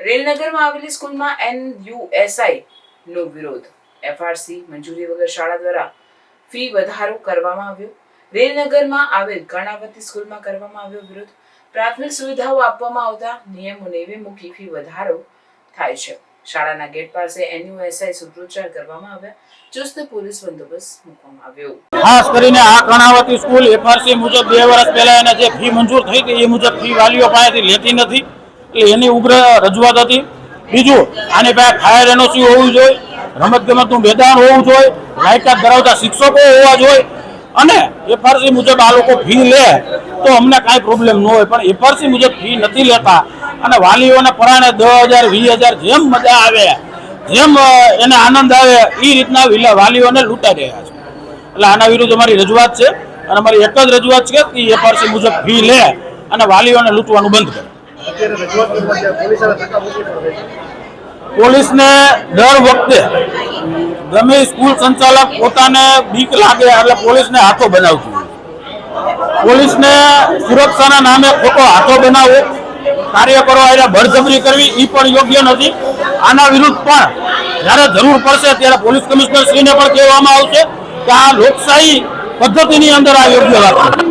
રેલનગરમાં આવેલી સ્કૂલમાં એનયુએસઆઈ નો વિરોધ. એફઆરસી મંજૂરી વગર શાળા દ્વારા ફી વધારો કરવામાં આવ્યો. રેલનગરમાં આવેલ કર્ણાવતી સ્કૂલમાં કરવામાં આવ્યો વિરોધ. પ્રાથમિક સુવિધાઓ આપવામાં આવતા નિયમો નેવે મૂકી ફી વધારો થાય છે. શાળાના ગેટ પાસે એનયુએસઆઈ સૂત્રોચ્ચાર કરવામાં આવ્યા. ચુસ્ત પોલીસ બંદોબસ્ત મૂકવામાં આવ્યો. ખાસ કરીને આ કર્ણાવતી સ્કૂલ એફઆરસી મુજબ બે વર્ષ પહેલા એને જે ફી મંજૂર થઈ હતી, એ મુજબ ફી વાલીઓ પાસેથી લેતી નથી. એટલે એની ઉગ્ર રજૂઆત હતી. બીજું, આની પાસે ફાયર એનઓસી હોવું જોઈએ રમત ગમતનું મેદાન હોવું જોઈએ, લાયકાત ધરાવતા શિક્ષકો હોવા જોઈએ. અને એફઆરસી મુજબ આ લોકો ફી લે તો અમને કાંઈ પ્રોબ્લેમ ન હોય. પણ એફઆરસી મુજબ ફી નથી લેતા. અને વાલીઓને પરાણે દસ હજાર, વીસ હજાર જેમ મજા આવે, જેમ એને આનંદ આવે એ રીતના વાલીઓને લૂંટાઈ રહ્યા છે. એટલે આના વિરુદ્ધ અમારી રજૂઆત છે. અને અમારી એક જ રજૂઆત છે કે એફઆરસી મુજબ ફી લે અને વાલીઓને લૂંટવાનું બંધ કરે. પોલીસને દર વખતે ગમે સ્કૂલ સંચાલક પોતાને બીક લાગે એટલે પોલીસને હાથો બનાવતું. પોલીસને સુરક્ષાના નામે ખોટો હાથો બનાવવો કાર્યકરો એટલે બળજબરી કરવી એ પણ યોગ્ય નથી. આના વિરુદ્ધ પણ જ્યારે જરૂર પડશે ત્યારે પોલીસ કમિશનર શ્રીને પણ કહેવામાં આવશે કે આ લોકશાહી પદ્ધતિની અંદર આ યોગ્ય વાત